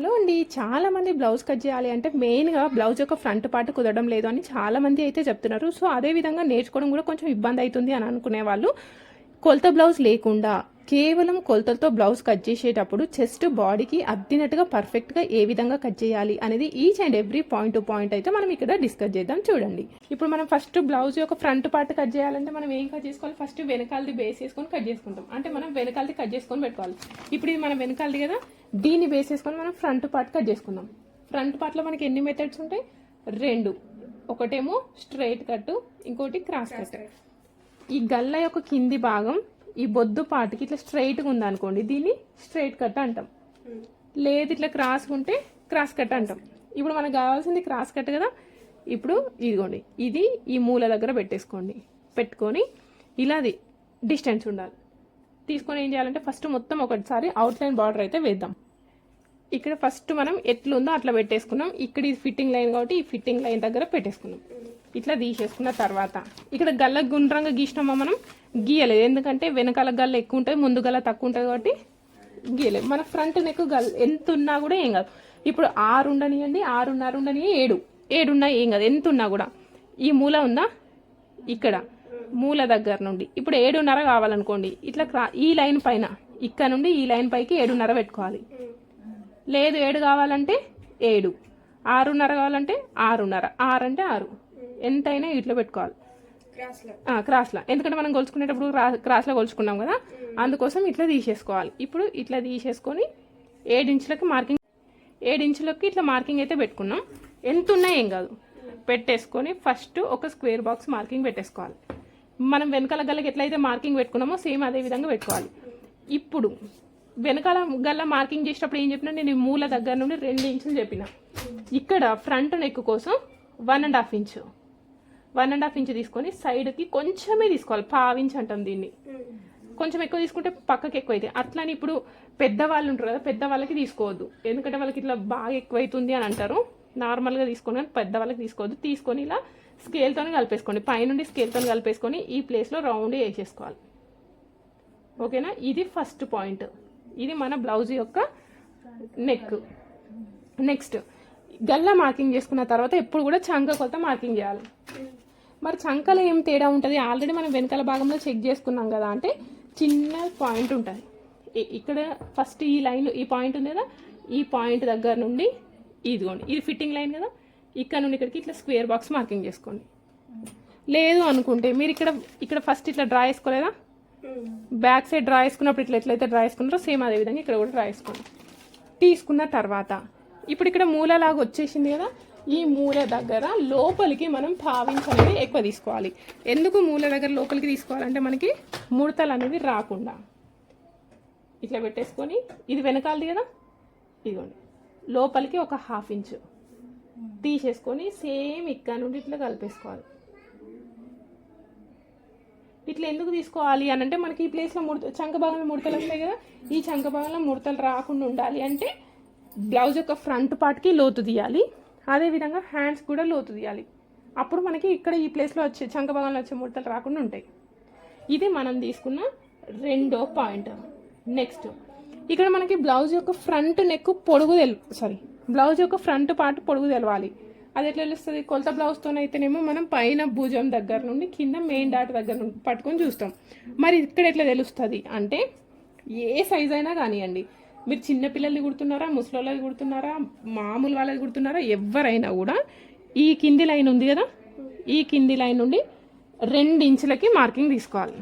Hello అండి. చాలామంది blouse cut చేయాలి అంటే మెయిన్గా బ్లౌజ్ యొక్క ఫ్రంట్ పార్ట్ కుదరడం లేదు అని చాలామంది అయితే చెప్తున్నారు. సో అదే విధంగా నేర్చుకోవడం కూడా కొంచెం ఇబ్బంది అవుతుంది అని అనుకునే వాళ్ళు కొలత బ్లౌజ్ లేకుండా కేవలం కొలతలతో బ్లౌజ్ కట్ చేసేటప్పుడు చెస్ట్ బాడీకి అద్దినట్టుగా పర్ఫెక్ట్గా ఏ విధంగా కట్ చేయాలి అనేది each and every point to point అయితే మనం ఇక్కడ డిస్కస్ చేద్దాం చూడండి. ఇప్పుడు మనం ఫస్ట్ బ్లౌజ్ యొక్క ఫ్రంట్ పార్ట్ కట్ చేయాలంటే మనం ఏం కట్ చేసుకోవాలి? ఫస్ట్ వెనకాలది బేస్ చేసుకొని కట్ చేసుకుంటాం. అంటే మనం వెనకాలది కట్ చేసుకొని పెట్టుకోవాలి. ఇప్పుడు ఇది మనం వెనకాలది కదా దీన్ని బేస్ చేసుకొని మనం ఫ్రంట్ పార్ట్ కట్ చేసుకుందాం. ఫ్రంట్ పార్ట్లో మనకి ఎన్ని మెథడ్స్ ఉంటాయి? రెండు. ఒకటేమో స్ట్రైట్ కట్ ఇంకోటి క్రాస్ కట్ ఈ గల్ల యొక్క కింది భాగం ఈ బొద్దు పాటికి ఇట్లా స్ట్రైట్గా ఉందనుకోండి దీన్ని స్ట్రైట్ కట్ అంటాం. లేదు ఇట్లా క్రాస్ ఉంటే క్రాస్ కట్ అంటాం. ఇప్పుడు మనకు కావాల్సింది క్రాస్ కట్ కదా? ఇప్పుడు ఇదిగోండి ఇది ఈ మూల దగ్గర పెట్టేసుకోండి. పెట్టుకొని ఇలాది డిస్టెన్స్ ఉండాలి. తీసుకొని ఏం చేయాలంటే ఫస్ట్ మొత్తం ఒకటిసారి అవుట్లైన్ బార్డర్ అయితే వేద్దాం. ఇక్కడ ఫస్ట్ మనం ఎట్లుందో అట్లా పెట్టేసుకున్నాం. ఇక్కడ ఇది ఫిట్టింగ్ లైన్ కాబట్టి ఈ ఫిట్టింగ్ లైన్ దగ్గర పెట్టేసుకున్నాం. ఇట్లా తీసేసుకున్న తర్వాత ఇక్కడ గల్ల గుండ్రంగా గీసినామా మనం? గీయలేదు. ఎందుకంటే వెనకాల గల్ల ఎక్కువ ఉంటుంది ముందు గల్ల తక్కువ ఉంటుంది కాబట్టి గీయలేదు. మన ఫ్రంట్ నెక్ గల్ ఎంత ఉన్నా కూడా ఏం కాదు. ఇప్పుడు ఆరు ఉండనియండి ఆరున్నర ఉండని ఏడు. ఏడున్నా ఏం కాదు. ఎంత ఉన్నా కూడా. ఈ మూల ఉందా? ఇక్కడ. మూల దగ్గర నుండి. ఇప్పుడు ఏడున్నర కావాలనుకోండి. ఇట్లా క్రా- ఈ లైన్ పైన. ఇక్కడ నుండి ఈ లైన్ పైకి ఏడున్నర పెట్టుకోవాలి. లేదు ఏడు కావాలంటే ఏడు. ఆరున్నర కావాలంటే ఆరున్నర. ఆరు అంటే ఆరు. ఎంతైనా ఇట్లా పెట్టుకోవాలి. క్రాస్లో ఎందుకంటే మనం కొలుచుకునేటప్పుడు క్రా- క్రాస్లో కొలుచుకున్నాం కదా అందుకోసం ఇట్లా తీసేసుకోవాలి. ఇప్పుడు ఇట్లా తీసేసుకొని ఏడించులకి మార్కింగ్ ఏడించులకి ఇట్లా మార్కింగ్ అయితే పెట్టుకున్నాం. ఎంత ఉన్నా ఏం కాదు. పెట్టేసుకొని ఫస్ట్ ఒక స్క్వేర్ బాక్స్ మార్కింగ్ పెట్టేసుకోవాలి. మనం వెనకాల గల్లకి ఎట్లయితే మార్కింగ్ పెట్టుకున్నామో సేమ్ అదే విధంగా పెట్టుకోవాలి. ఇప్పుడు వెనకాల గల్ల మార్కింగ్ చేసేటప్పుడు ఏం చెప్పినా నేను మూల దగ్గర నుండి రెండు ఇంచులు చెప్పిన. ఇక్కడ ఫ్రంట్ నెక్ కోసం one and half inch one and half inch తీసుకొని సైడ్కి కొంచెమే తీసుకోవాలి. పావించి అంటాం దీన్ని. కొంచెం ఎక్కువ తీసుకుంటే పక్కకి ఎక్కువ అవుతాయి అట్లని ఇప్పుడు పెద్దవాళ్ళు ఉంటారు కదా పెద్దవాళ్ళకి తీసుకోవద్దు. ఎందుకంటే వాళ్ళకి ఇట్లా బాగా ఎక్కువ అవుతుంది అని అంటారు. నార్మల్గా తీసుకొని కానీ పెద్దవాళ్ళకి తీసుకోవద్దు. తీసుకొని ఇలా స్కేల్తో కలిపేసుకోండి. పైనుండి స్కేల్తో కలిపేసుకొని ఈ ప్లేస్లో రౌండ్ వేసేసుకోవాలి. ఓకేనా? ఇది ఫస్ట్ పాయింట్. ఇది మన బ్లౌజ్ యొక్క నెక్. నెక్స్ట్. గల్లా మార్కింగ్ చేసుకున్న తర్వాత ఎప్పుడు కూడా చంక కొలత మార్కింగ్ చేయాలి. మరి చంకలో ఏం తేడా ఉంటుంది? ఆల్రెడీ మనం వెనకాల భాగంలో చెక్ చేసుకున్నాం కదా అంటే చిన్న పాయింట్ ఉంటుంది. ఇక్కడ ఫస్ట్ ఈ లైన్ ఈ పాయింట్ ఉంది కదా ఈ పాయింట్ దగ్గర నుండి ఇదిగోండి ఇది ఫిట్టింగ్ లైన్ కదా. ఇక్కడ నుండి ఇక్కడికి ఇట్లా స్క్వేర్ బాక్స్ మార్కింగ్ చేసుకోండి. లేదు అనుకుంటే మీరు ఇక్కడ ఇక్కడ ఫస్ట్ ఇట్లా డ్రా చేసుకోలేదా? బ్యాక్ సైడ్ డ్రా చేసుకున్నప్పుడు ఇట్లా ఎట్లయితే డ్రా చేసుకున్నారో సేమ్ అదే విధంగా ఇక్కడ కూడా డ్రా చేసుకోండి. తీసుకున్న తర్వాత ఇప్పుడు ఇక్కడ మూలలాగా వచ్చేసింది కదా ఈ మూల దగ్గర లోపలికి మనం భావించి అనేది ఎక్కువ తీసుకోవాలి. ఎందుకు మూల దగ్గర లోపలికి తీసుకోవాలంటే మనకి ముడతలు అనేది రాకుండా. ఇట్లా పెట్టేసుకొని ఇది వెనకాలది కదా? ఇదిగోండి. లోపలికి ఒక హాఫ్ ఇంచు తీసేసుకొని సేమ్ ఇక్కడ నుండి ఇట్లా కలిపేసుకోవాలి. ఇట్లా ఎందుకు తీసుకోవాలి అని అంటే మనకి ఈ ప్లేస్లో ముడత చంక భాగంలో ముడతలు వస్తాయి కదా? ఈ చంక భాగంలో ముడతలు రాకుండా ఉండాలి అంటే బ్లౌజ్ యొక్క ఫ్రంట్ పార్ట్కి లోతు తీయాలి. అదేవిధంగా హ్యాండ్స్ కూడా లోతు తీయాలి. అప్పుడు మనకి ఇక్కడ ఈ ప్లేస్లో వచ్చే చంకభాగంలో వచ్చే ముడతలు రాకుండా ఉంటాయి. ఇది మనం తీసుకున్న రెండో పాయింట్ నెక్స్ట్ ఇక్కడ మనకి బ్లౌజ్ యొక్క ఫ్రంట్ నెక్ పొడుగు తెలు సారీ బ్లౌజ్ యొక్క ఫ్రంట్ పార్ట్ పొడుగు తెలవాలి. అది ఎట్లా తెలుస్తుంది? కొలత బ్లౌజ్తో అయితేనేమో మనం పైన భుజం దగ్గర నుండి కింద మెయిన్ డాట్ దగ్గర నుండి పట్టుకొని చూస్తాం. మరి ఇక్కడ ఎట్లా తెలుస్తుంది? అంటే ఏ సైజ్ అయినా కానివ్వండి మీరు చిన్నపిల్లల్ని కుడుతున్నారా ముసలి కుడుతున్నారా మామూలు వాళ్ళది కుడుతున్నారా ఎవరైనా కూడా ఈ కింది లైన్ ఉంది కదా? ఈ కింది లైన్ నుండి రెండు ఇంచులకి మార్కింగ్ తీసుకోవాలి.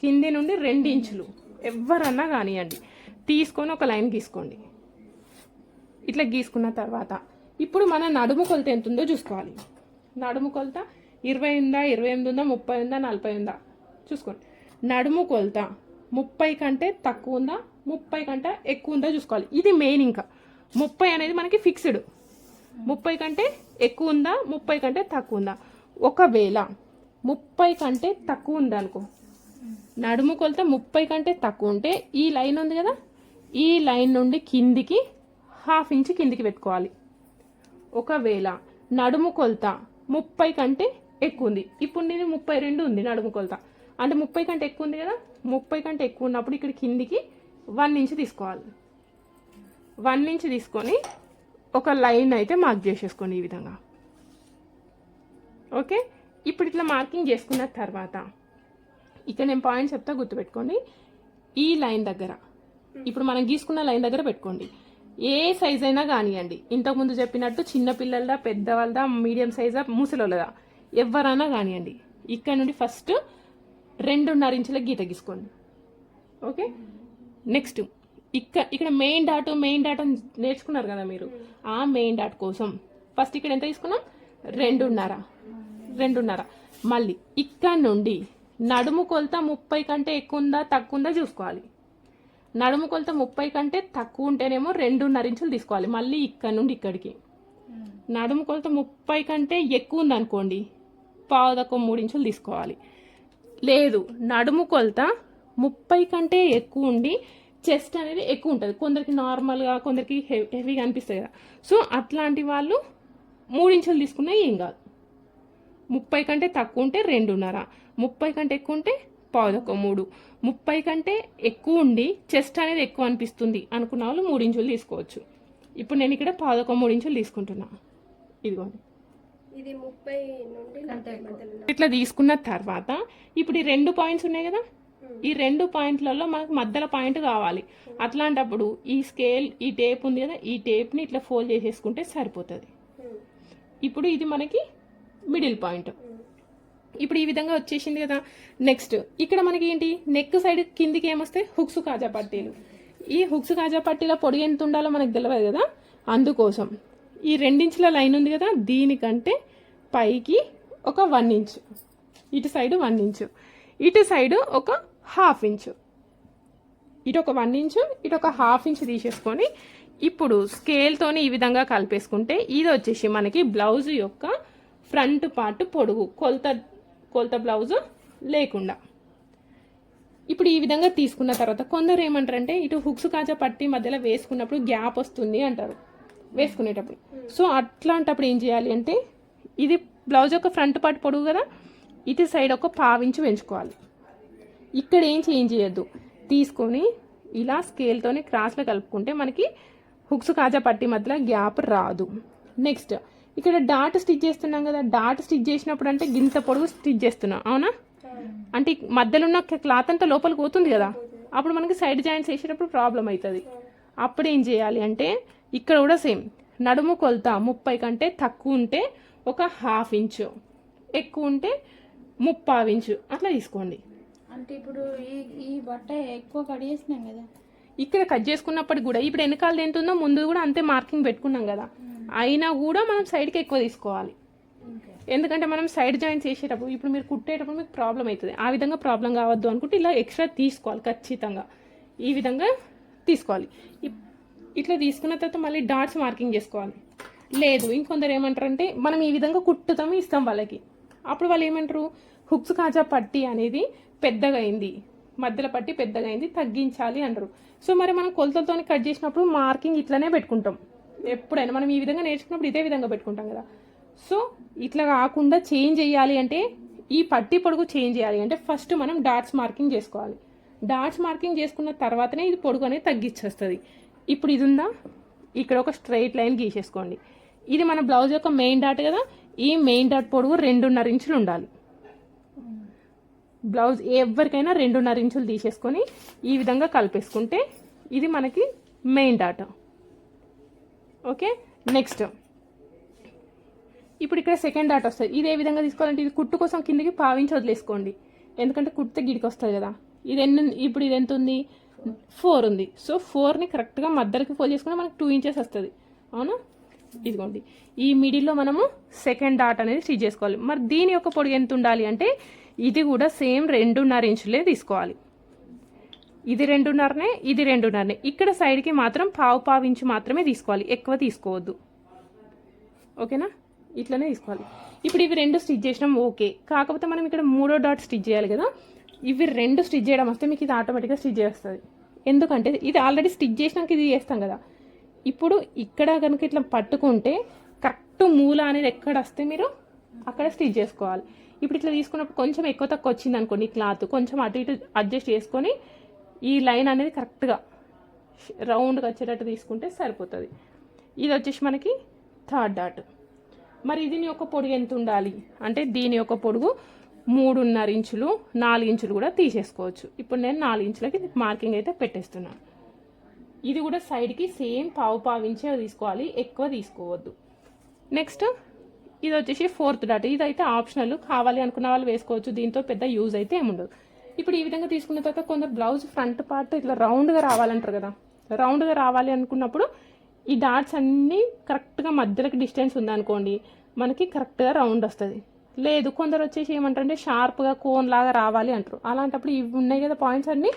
కింది నుండి రెండు ఇంచులు. ఎవరన్నా కానివ్వండి. తీసుకొని ఒక లైన్ గీసుకోండి. ఇట్లా గీసుకున్న తర్వాత ఇప్పుడు మన నడుము కొలత ఎంత ఉందో చూసుకోవాలి. నడుము కొలత ఇరవై ఉందా ఇరవై ఎనిమిది ఉందా ముప్పై ఉందా నలభై ఉందా? చూసుకోండి. నడుము కొలత ముప్పై కంటే తక్కువ ఉందా? ముప్పై కంటే ఎక్కువ ఉందా చూసుకోవాలి. ఇది మెయిన్ ఇంకా. ముప్పై అనేది మనకి ఫిక్స్డ్ ముప్పై కంటే ఎక్కువ ఉందా? ముప్పై కంటే తక్కువ ఉందా? ఒకవేళ ముప్పై కంటే తక్కువ ఉందనుకో నడుము కొలత ముప్పై కంటే తక్కువ ఉంటే ఈ లైన్ ఉంది కదా? ఈ లైన్ నుండి కిందికి హాఫ్ ఇంచ్ కిందికి పెట్టుకోవాలి. ఒకవేళ నడుము కొలత ముప్పై కంటే ఎక్కువ ఉంది. ఇప్పుడు నేను ముప్పై రెండు ఉంది నడుము కొలత. అంటే ముప్పై కంటే ఎక్కువ ఉంది కదా? ముప్పై కంటే ఎక్కువ ఉన్నప్పుడు ఇక్కడ కిందికి వన్ ఇంచ్ తీసుకోవాలి. వన్ ఇంచ్ తీసుకొని ఒక లైన్ అయితే మార్క్ చేసేసుకోండి ఈ విధంగా. ఓకే? ఇప్పుడు ఇట్లా మార్కింగ్ చేసుకున్న తర్వాత ఇక్కడ నేను పాయింట్ చెప్తా గుర్తుపెట్టుకోండి. ఈ లైన్ దగ్గర ఇప్పుడు మనం గీసుకున్న లైన్ దగ్గర పెట్టుకోండి. ఏ సైజ్ అయినా కానివ్వండి ఇంతకుముందు చెప్పినట్టు చిన్నపిల్లలదా పెద్దవాళ్ళదా మీడియం సైజా ముసలోళ్ళదా ఎవరైనా కానివ్వండి ఇక్కడ నుండి ఫస్ట్ రెండున్నర ఇంచుల గీత గీసుకోండి. ఓకే? నెక్స్ట్ ఇక్కడ ఇక్కడ మెయిన్ డాట్ మెయిన్ డాట్ అని నేర్చుకున్నారు కదా మీరు. ఆ మెయిన్ డాట్ కోసం ఫస్ట్ ఇక్కడ ఎంత తీసుకున్నాం? రెండున్నర. రెండున్నర. మళ్ళీ ఇక్కడ నుండి నడుము కొలత ముప్పై కంటే ఎక్కువ ఉందా తక్కువ ఉందా చూసుకోవాలి. నడుము కొలత ముప్పై కంటే తక్కువ ఉంటేనేమో రెండున్నర ఇంచులు తీసుకోవాలి. మళ్ళీ ఇక్కడ నుండి ఇక్కడికి. నడుము కొలత ముప్పై కంటే ఎక్కువ ఉందనుకోండి పావు మూడు ఇంచులు తీసుకోవాలి. లేదు నడుము కొలత ముప్పై కంటే ఎక్కువ ఉండి చెస్ట్ అనేది ఎక్కువ ఉంటుంది. కొందరికి నార్మల్గా కొందరికి హెవీ హెవీగా అనిపిస్తుంది కదా. సో అట్లాంటి వాళ్ళు మూడు ఇంచులు తీసుకున్నా ఏం కాదు. ముప్పై కంటే తక్కువ ఉంటే రెండున్నర ముప్పై కంటే ఎక్కువ ఉంటే పావుదొక్క మూడు ముప్పై కంటే ఎక్కువ ఉండి చెస్ట్ అనేది ఎక్కువ అనిపిస్తుంది అనుకున్న వాళ్ళు మూడు ఇంచులు తీసుకోవచ్చు. ఇప్పుడు నేను ఇక్కడ పావుదొక్క మూడు ఇంచులు తీసుకుంటున్నా. ఇదిగోండి. ఇది ముప్పై నుండి ఇట్లా తీసుకున్న తర్వాత ఇప్పుడు ఈ రెండు పాయింట్స్ ఉన్నాయి కదా? ఈ రెండు పాయింట్లలో మనకు మధ్యలో పాయింట్ కావాలి. అట్లాంటప్పుడు ఈ స్కేల్ ఈ టేప్ ఉంది కదా? ఈ టేప్ని ఇట్లా ఫోల్డ్ చేసేసుకుంటే సరిపోతుంది. ఇప్పుడు ఇది మనకి మిడిల్ పాయింట్. ఇప్పుడు ఈ విధంగా వచ్చేసింది కదా? నెక్స్ట్ ఇక్కడ మనకి ఏంటి? నెక్ సైడ్ కిందికి ఏమొస్తాయి హుక్స్ కాజా పట్టీలు. ఈ హుక్స్ కాజా పట్టీల పొడి ఎంత ఉండాలో మనకు తెలియదు కదా? అందుకోసం. ఈ రెండించుల లైన్ ఉంది కదా దీనికంటే పైకి ఒక వన్ ఇంచు. ఇటు సైడ్ వన్ ఇంచు. ఇటు సైడ్ ఒక హాఫ్ ఇంచు. ఇటు ఒక వన్ ఇంచు ఇటు ఒక హాఫ్ ఇంచు తీసేసుకొని ఇప్పుడు స్కేల్తోని ఈ విధంగా కలిపేసుకుంటే ఇది వచ్చేసి మనకి బ్లౌజ్ యొక్క ఫ్రంట్ పార్ట్ పొడుగు కొలత కొలత బ్లౌజ్ లేకుండా. ఇప్పుడు ఈ విధంగా తీసుకున్న తర్వాత కొందరు ఏమంటారంటే ఇటు హుక్స్ కాజా పట్టి మధ్యలో వేసుకున్నప్పుడు గ్యాప్ వస్తుంది అంటారు. వేసుకునేటప్పుడు. సో అట్లాంటప్పుడు ఏం చేయాలి అంటే ఇది బ్లౌజ్ యొక్క ఫ్రంట్ పార్ట్ పొడుగు కదా ఇటు సైడ్ ఒక పావించి పెంచుకోవాలి. ఇక్కడ ఏం చేంజ్ చేయొద్దు. తీసుకొని ఇలా స్కేల్తోనే క్రాస్లో కలుపుకుంటే మనకి హుక్స్ కాజా పట్టి మధ్యలో గ్యాప్ రాదు. నెక్స్ట్ ఇక్కడ డాట్ స్టిచ్ చేస్తున్నాం కదా డాట్ స్టిచ్ చేసినప్పుడు అంటే గింత పొడుగు స్టిచ్ చేస్తున్నాం అవునా? అంటే మధ్యలో ఉన్న క్లాత్ అంతా లోపలికి పోతుంది కదా అప్పుడు మనకి సైడ్ జాయింట్స్ వేసేటప్పుడు ప్రాబ్లం అవుతుంది. అప్పుడు ఏం చేయాలి అంటే ఇక్కడ కూడా సేమ్. నడుము కొలత ముప్పై కంటే తక్కువ ఉంటే ఒక హాఫ్ ఇంచు. ఎక్కువ ఉంటే ముప్పావు ఇంచు. అట్లా తీసుకోండి. అంటే ఇప్పుడు ఈ ఈ బట్ట ఎక్కువ కట్ చేసినాం కదా. ఇక్కడ కట్ చేసుకున్నప్పటికి కూడా ఇప్పుడు వెనకాల ఎంత ఉందో ముందు కూడా అంతే మార్కింగ్ పెట్టుకున్నాం కదా. అయినా కూడా మనం సైడ్కి ఎక్కువ తీసుకోవాలి. ఎందుకంటే మనం సైడ్ జాయింట్స్ చేసేటప్పుడు ఇప్పుడు మీరు కుట్టేటప్పుడు మీకు ప్రాబ్లం అవుతుంది. ఆ విధంగా ప్రాబ్లం కావద్దు అనుకుంటే ఇలా ఎక్స్ట్రా తీసుకోవాలి ఖచ్చితంగా. ఈ విధంగా తీసుకోవాలి. ఇట్లా తీసుకున్న తర్వాత మళ్ళీ డాట్స్ మార్కింగ్ చేసుకోవాలి. లేదు ఇంకొందరు ఏమంటారంటే మనం ఈ విధంగా కుట్టుతాం ఇస్తాం వాళ్ళకి. అప్పుడు వాళ్ళు ఏమంటారు? హుక్స్ కాజా పట్టి అనేది పెద్దగా అయింది. మధ్యలో పట్టి పెద్దగా అయింది తగ్గించాలి అంటారు. సో మరి మనం కొలతలతో కట్ చేసినప్పుడు మార్కింగ్ ఇట్లనే పెట్టుకుంటాం. ఎప్పుడైనా మనం ఈ విధంగా నేర్చుకున్నప్పుడు ఇదే విధంగా పెట్టుకుంటాం కదా. సో ఇట్లా కాకుండా చేంజ్ చేయాలి అంటే ఈ పట్టి పొడుగు చేంజ్ చేయాలి అంటే ఫస్ట్ మనం డాట్స్ మార్కింగ్ చేసుకోవాలి. డాట్స్ మార్కింగ్ చేసుకున్న తర్వాతనే ఇది పొడుగు అనేది తగ్గించేస్తుంది. ఇప్పుడు ఇది ఉందా? ఇక్కడ ఒక స్ట్రైట్ లైన్ గీసేసుకోండి. ఇది మన బ్లౌజ్ యొక్క మెయిన్ డాట్ కదా? ఈ మెయిన్ డాట్ పొడవు రెండున్నర ఇంచులు ఉండాలి. బ్లౌజ్ ఎవరికైనా రెండున్నర ఇంచులు తీసేసుకొని ఈ విధంగా కలిపేసుకుంటే ఇది మనకి మెయిన్ డాట్. ఓకే? నెక్స్ట్. ఇప్పుడు ఇక్కడ సెకండ్ డాట్ వస్తుంది. ఇది ఏ విధంగా తీసుకోవాలంటే ఇది కుట్టు కోసం కిందకి పావించి వదిలేసుకోండి. ఎందుకంటే కుట్టితే గిడికి వస్తుంది కదా. ఇది ఎన్ని ఇప్పుడు ఇది ఎంత ఉంది? ఫోర్ ఉంది. సో ఫోర్ని కరెక్ట్గా మధ్యలోకి ఫోల్ చేసుకుంటే మనకు టూ ఇంచెస్ వస్తుంది. అవునా? ఇదిగోండి. ఈ మిడిల్లో మనము సెకండ్ డాట్ అనేది స్టిచ్ చేసుకోవాలి. మరి దీని యొక్క పొడుగు ఎంత ఉండాలి అంటే ఇది కూడా సేమ్ రెండున్నర ఇంచులే తీసుకోవాలి. ఇది రెండున్నరనే ఇది రెండున్నరనే. ఇక్కడ సైడ్కి మాత్రం పావు పావు ఇంచు మాత్రమే తీసుకోవాలి. ఎక్కువ తీసుకోవద్దు. ఓకేనా? ఇట్లనే తీసుకోవాలి. ఇప్పుడు ఇవి రెండు స్టిచ్ చేసినాం ఓకే. కాకపోతే మనం ఇక్కడ మూడో డాట్ స్టిచ్ చేయాలి కదా. ఇవి రెండు స్టిచ్ చేయడం వస్తే మీకు ఇది ఆటోమేటిక్గా స్టిచ్ చేస్తుంది. ఎందుకంటే ఇది ఆల్రెడీ స్టిచ్ చేసినాక ఇది చేస్తాం కదా. ఇప్పుడు ఇక్కడ కనుక ఇట్లా పట్టుకుంటే కరెక్ట్ మూల అనేది ఎక్కడ వస్తే మీరు అక్కడ స్టిచ్ చేసుకోవాలి. ఇప్పుడు ఇట్లా తీసుకున్నప్పుడు కొంచెం ఎక్కువ తక్కువ వచ్చింది అనుకోండి క్లాత్ కొంచెం అటు ఇటు అడ్జస్ట్ చేసుకొని ఈ లైన్ అనేది కరెక్ట్గా రౌండ్గా వచ్చేటట్టు తీసుకుంటే సరిపోతుంది. ఇది వచ్చేసి మనకి థర్డ్ డాట్ మరి దీని యొక్క పొడుగు ఎంత ఉండాలి? అంటే దీని యొక్క పొడుగు మూడున్నర ఇంచులు నాలుగు ఇంచులు కూడా తీసేసుకోవచ్చు. ఇప్పుడు నేను నాలుగు ఇంచులకి మార్కింగ్ అయితే పెట్టేస్తున్నాను. ఇది కూడా సైడ్కి సేమ్ పావు పావు ఇంచే తీసుకోవాలి ఎక్కువ తీసుకోవద్దు. నెక్స్ట్ ఇది వచ్చేసి ఫోర్త్ డాట్. ఇది అయితే ఆప్షనల్. కావాలి అనుకున్న వాళ్ళు వేసుకోవచ్చు. దీంతో పెద్ద యూజ్ అయితే ఏముండదు ఇప్పుడు ఈ విధంగా తీసుకున్న తర్వాత కొందరు బ్లౌజ్ ఫ్రంట్ పార్ట్ ఇట్లా రౌండ్గా రావాలంటారు కదా. రౌండ్గా రావాలి అనుకున్నప్పుడు ఈ డాట్స్ అన్నీ కరెక్ట్గా మధ్యలోకి డిస్టెన్స్ ఉందనుకోండి మనకి కరెక్ట్గా రౌండ్ వస్తుంది. లేదు కొందరు వచ్చేసి ఏమంటారంటే షార్ప్గా కోన్ లాగా రావాలి అంటారు. అలాంటప్పుడు ఇవి ఉన్నాయి కదా పాయింట్స్ అన్నీ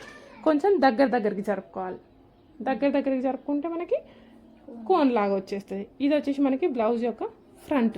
కొంచెం దగ్గర దగ్గరికి జరుపుకోవాలి. దగ్గర దగ్గరికి జరుపుకుంటే మనకి కోన్ లాగా వచ్చేస్తుంది. ఇది వచ్చేసి మనకి బ్లౌజ్ యొక్క ఫ్రంట్